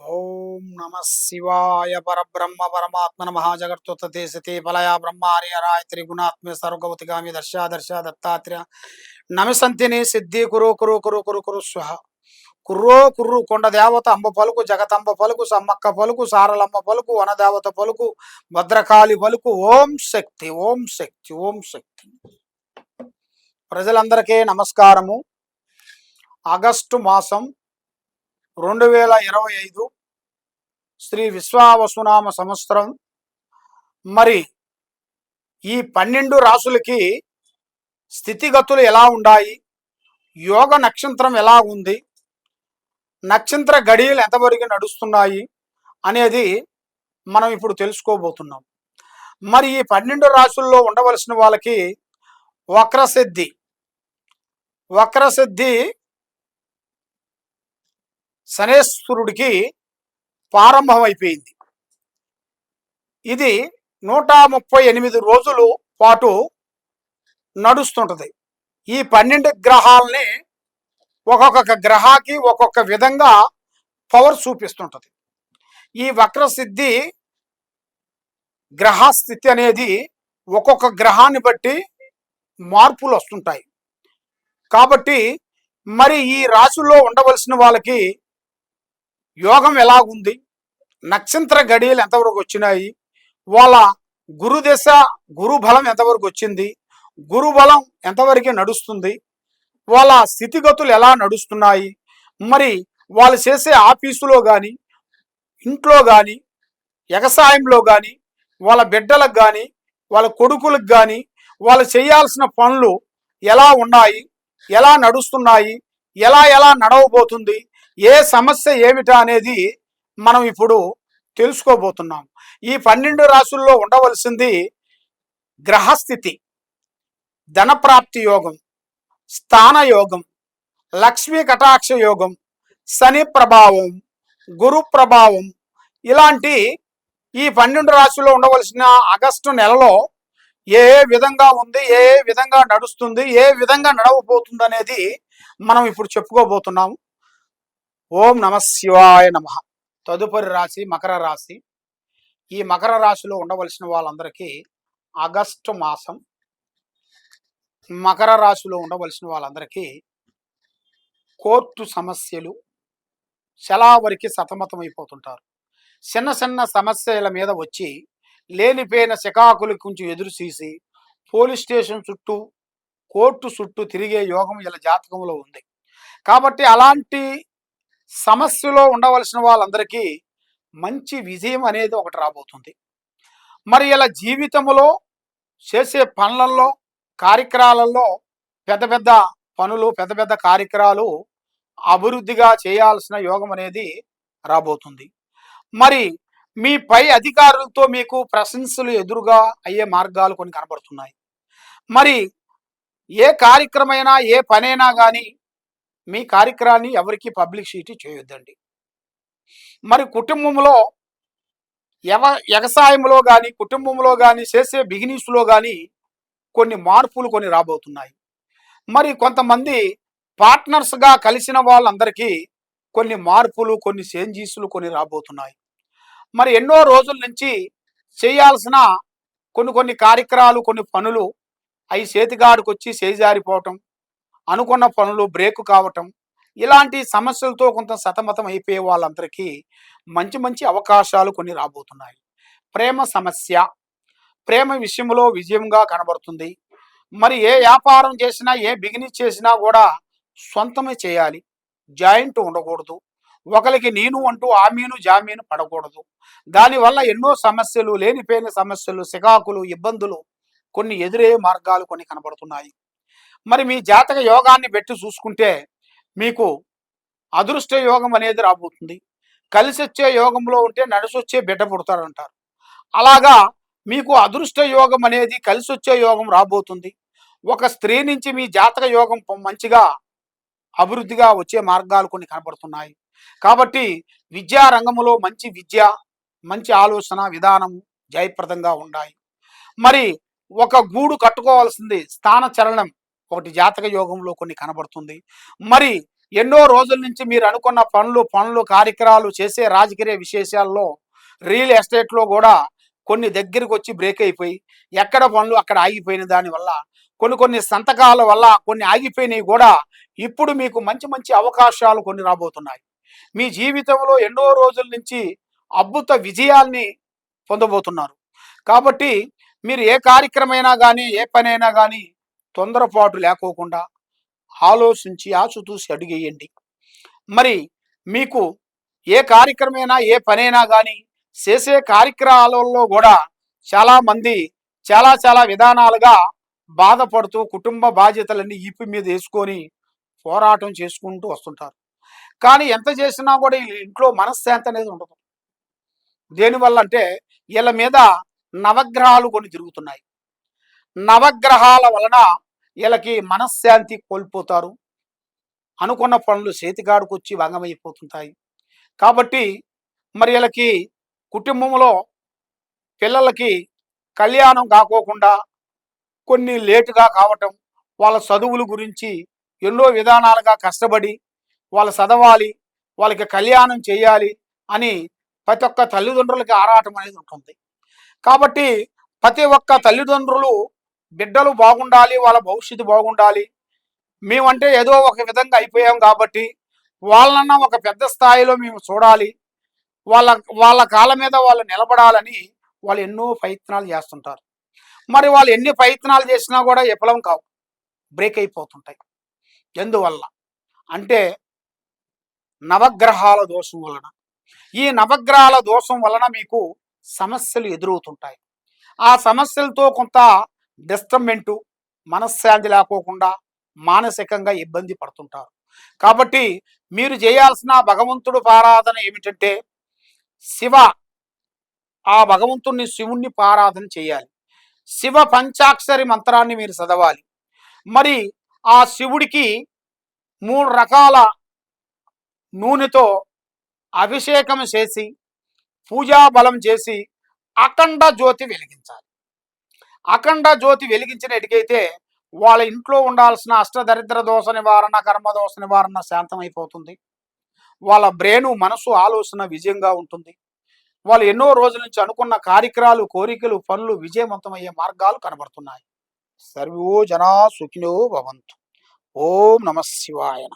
ఓం నమ శివాయ పరబ్రహ్మ పరమాత్మ నమ జగత్తుతే సతే ఫలయ బ్రహ్మారి హరాయ త్రిగుణాత్మ సర్వగవతిగామి దర్శా దర్శ దత్తాత్రేయ నమిసంతిని సిద్ధి కురు కురు కురు కురు కురు స్వహ కుర్రో కుర్రు కొండ దేవత అంబ పలుకు జగతంబ పలుకు సమ్మక్క పలుకు సారలమ్మ పలుకు వనదేవత పలుకు భద్రకాళి పలుకు ఓం శక్తి ఓం శక్తి ఓం శక్తి. ప్రజలందరికీ నమస్కారము. ఆగస్టు మాసం రెండు వేల ఇరవై ఐదు శ్రీ విశ్వావసునామ సంవత్సరం. మరి ఈ పన్నెండు రాసులకి స్థితిగతులు ఎలా ఉన్నాయి యోగ నక్షత్రం ఎలా ఉంది? నక్షత్ర గడియలు ఎంతవరకు నడుస్తున్నాయి? అనేది మనం ఇప్పుడు తెలుసుకోబోతున్నాం. మరి ఈ పన్నెండు రాసుల్లో ఉండవలసిన వాళ్ళకి వక్రసిద్ధి. వక్రసిద్ధి శనేశ్వరుడికి ప్రారంభమైపోయింది. ఇది నూట ముప్పై ఎనిమిది రోజులు పాటు నడుస్తుంటది. ఈ పన్నెండు గ్రహాలని ఒక్కొక్క గ్రహాకి ఒక్కొక్క విధంగా పవర్ చూపిస్తుంటది. ఈ వక్రసిద్ధి గ్రహస్థితి అనేది ఒక్కొక్క గ్రహాన్ని బట్టి మార్పులు వస్తుంటాయి. కాబట్టి మరి ఈ రాశుల్లో ఉండవలసిన వాళ్ళకి యోగం ఎలాగుంది నక్షత్ర గడియలు ఎంతవరకు వచ్చినాయి? వాళ్ళ గురుదశ గురు బలం ఎంతవరకు వచ్చింది? గురు బలం ఎంతవరకు నడుస్తుంది? వాళ్ళ స్థితిగతులు ఎలా నడుస్తున్నాయి? మరి వాళ్ళు చేసే ఆఫీసులో కానీ ఇంట్లో కానీ వ్యవసాయంలో కానీ వాళ్ళ బిడ్డలకు కానీ వాళ్ళ కొడుకులకు కానీ వాళ్ళు చేయాల్సిన పనులు ఎలా ఉన్నాయి? ఎలా నడుస్తున్నాయి? ఎలా ఎలా నడవబోతుంది? ఏ సమస్య ఏమిటా అనేది మనం ఇప్పుడు తెలుసుకోబోతున్నాం. ఈ పన్నెండు రాసుల్లో ఉండవలసింది గ్రహస్థితి ధనప్రాప్తి యోగం స్థాన యోగం లక్ష్మీ కటాక్ష యోగం శని ప్రభావం గురు ప్రభావం ఇలాంటి ఈ పన్నెండు రాశుల్లో ఉండవలసిన ఆగస్టు నెలలో ఏ ఏ విధంగా ఉంది ఏ ఏ విధంగా నడుస్తుంది ఏ విధంగా నడవబోతుంది అనేది మనం ఇప్పుడు చెప్పుకోబోతున్నాము ఓం నమ శివాయ నమ. తదుపరి రాశి మకర రాశి. ఈ మకర రాశిలో ఉండవలసిన వాళ్ళందరికీ ఆగస్టు మాసం మకర రాశిలో ఉండవలసిన వాళ్ళందరికీ కోర్టు సమస్యలు శలావరికి సతమతమైపోతుంటారు. చిన్న చిన్న సమస్యల మీద వచ్చి లేనిపోయిన శకాకులు కొంచెం ఎదురు చూసి పోలీస్ స్టేషన్ చుట్టూ కోర్టు చుట్టూ తిరిగే యోగం ఇలా జాతకంలో ఉంది. కాబట్టి అలాంటి సమస్యలో ఉండవలసిన వాళ్ళందరికీ మంచి విజయం అనేది ఒకటి రాబోతుంది. మరి ఇలా జీవితంలో చేసే పనులలో కార్యక్రమాలలో పెద్ద పెద్ద పనులు పెద్ద పెద్ద కార్యక్రమాలు అభివృద్ధిగా చేయాల్సిన యోగం అనేది రాబోతుంది. మరి మీ పై అధికారులతో మీకు ప్రశంసలు ఎదురుగా అయ్యే మార్గాలు కొన్ని కనబడుతున్నాయి. మరి ఏ కార్యక్రమైనా ఏ పనైనా కానీ మీ కార్యక్రమాన్ని ఎవరికి పబ్లిసిటీ చేయొద్దండి. మరి కుటుంబంలో ఎవ వ్యవసాయంలో కానీ కుటుంబంలో కానీ చేసే బిజినెస్లో కానీ కొన్ని మార్పులు కొన్ని రాబోతున్నాయి. మరి కొంతమంది పార్ట్నర్స్గా కలిసిన వాళ్ళందరికీ కొన్ని మార్పులు కొన్ని చేంజీస్లు కొన్ని రాబోతున్నాయి. మరి ఎన్నో రోజుల నుంచి చేయాల్సిన కొన్ని కొన్ని కార్యక్రమాలు కొన్ని పనులు అవి చేతిగాడికి వచ్చి చేజారిపోవటం అనుకున్న పనులు బ్రేక్ కావటం ఇలాంటి సమస్యలతో కొంత సతమతం అయిపోయే వాళ్ళందరికీ మంచి మంచి అవకాశాలు కొన్ని రాబోతున్నాయి. ప్రేమ సమస్య ప్రేమ విషయంలో విజయంగా కనబడుతుంది. మరి ఏ వ్యాపారం చేసినా ఏ బిగినెస్ చేసినా కూడా సొంతమే చేయాలి. జాయింట్ ఉండకూడదు. ఒకరికి నేను అంటూ ఆమీను జామీను పడకూడదు. దానివల్ల ఎన్నో సమస్యలు లేనిపోయిన సమస్యలు సికాకులు ఇబ్బందులు కొన్ని ఎదురే మార్గాలు కొన్ని కనబడుతున్నాయి. మరి మీ జాతక యోగాన్ని పెట్టి చూసుకుంటే మీకు అదృష్ట యోగం అనేది రాబోతుంది. కలిసి వచ్చే యోగంలో ఉంటే నడిసొచ్చే బిడ్డ పుడతారంటారు అలాగా మీకు అదృష్ట యోగం అనేది కలిసి వచ్చే యోగం రాబోతుంది. ఒక స్త్రీ నుంచి మీ జాతక యోగం మంచిగా అభివృద్ధిగా వచ్చే మార్గాలు కొన్ని కనబడుతున్నాయి. కాబట్టి విద్యా రంగంలో మంచి విద్య మంచి ఆలోచన విధానం జయప్రదంగా ఉన్నాయి మరి ఒక గూడు కట్టుకోవాల్సింది స్థాన చలనం. ఒకటి జాతక యోగంలో కొన్ని కనబడుతుంది. మరి ఎన్నో రోజుల నుంచి మీరు అనుకున్న పనులు పనులు కార్యక్రమాలు చేసే రాజకీయ విశేషాల్లో రియల్ ఎస్టేట్లో కూడా కొన్ని దగ్గరికి వచ్చి బ్రేక్ అయిపోయి ఎక్కడ పనులు అక్కడ ఆగిపోయిన దానివల్ల కొన్ని కొన్ని సంతకాల వల్ల కొన్ని ఆగిపోయినవి కూడా ఇప్పుడు మీకు మంచి మంచి అవకాశాలు కొన్ని రాబోతున్నాయి. మీ జీవితంలో ఎన్నో రోజుల నుంచి అద్భుత విజయాల్ని పొందబోతున్నారు. కాబట్టి మీరు ఏ కార్యక్రమైనా కానీ ఏ పనైనా కానీ తొందరపాటు లేకోకుండా ఆలోచించి ఆచుతూసి అడుగేయండి. మరి మీకు ఏ కార్యక్రమైనా ఏ పనైనా కానీ చేసే కార్యక్రమాలలో కూడా చాలామంది చాలా చాలా విధానాలుగా బాధపడుతూ కుటుంబ బాధ్యతలన్నీ ఈపి మీద వేసుకొని పోరాటం చేసుకుంటూ వస్తుంటారు. కానీ ఎంత చేసినా కూడా ఇంట్లో మనశ్శాంతి అనేది ఉండదు. దేనివల్ల అంటే వీళ్ళ మీద నవగ్రహాలు కొన్ని తిరుగుతున్నాయి. నవగ్రహాల వలన వీళ్ళకి మనశ్శాంతి కోల్పోతారు. అనుకున్న పనులు చేతిగాడుకు వచ్చి భంగమైపోతుంటాయి కాబట్టి మరి వీళ్ళకి కుటుంబంలో పిల్లలకి కళ్యాణం కాకోకుండా కొన్ని లేటుగా కావటం వాళ్ళ చదువుల గురించి ఎన్నో విధానాలుగా కష్టపడి వాళ్ళు చదవాలి వాళ్ళకి కళ్యాణం చేయాలి అని ప్రతి ఒక్క తల్లిదండ్రులకి ఆరాటం అనేది ఉంటుంది. కాబట్టి ప్రతి ఒక్క తల్లిదండ్రులు బిడ్డలు బాగుండాలి వాళ్ళ భవిష్యత్తు బాగుండాలి. మేమంటే ఏదో ఒక విధంగా అయిపోయాం కాబట్టి వాళ్ళన్న ఒక పెద్ద స్థాయిలో మేము చూడాలి. వాళ్ళ వాళ్ళ కాళ్ళ మీద వాళ్ళు నిలబడాలని వాళ్ళు ఎన్నో ప్రయత్నాలు చేస్తుంటారు. మరి వాళ్ళు ఎన్ని ప్రయత్నాలు చేసినా కూడా విఫలం కావు. బ్రేక్ అయిపోతుంటాయి. ఎందువల్ల? అంటే నవగ్రహాల దోషం వలన. ఈ నవగ్రహాల దోషం వలన మీకు సమస్యలు ఎదురవుతుంటాయి. ఆ సమస్యలతో కొంత డిస్టర్బెంటు మనశ్శాంతి లేకోకుండా మానసికంగా ఇబ్బంది పడుతుంటారు. కాబట్టి మీరు చేయాల్సిన భగవంతుడు పారాధన ఏమిటంటే శివ ఆ భగవంతుణ్ణి శివుణ్ణి పారాధన చేయాలి. శివ పంచాక్షరి మంత్రాన్ని మీరు చదవాలి. మరి ఆ శివుడికి మూడు రకాల నూనెతో అభిషేకం చేసి పూజా బలం చేసి అఖండ జ్యోతి వెలిగించాలి. అఖండ జ్యోతి వెలిగించినట్టుకైతే వాళ్ళ ఇంట్లో ఉండాల్సిన అష్టదరిద్ర దోష నివారణ కర్మ దోష నివారణ శాంతమైపోతుంది. వాళ్ళ బ్రెయిన్ మనసు ఆలోచన విజయంగా ఉంటుంది. వాళ్ళు ఎన్నో రోజుల నుంచి అనుకున్న కార్యక్రమాలు కోరికలు పనులు విజయవంతమయ్యే మార్గాలు కనబడుతున్నాయి. సర్వో జనా సుఖినో భవంతు. ఓం నమ శివాయన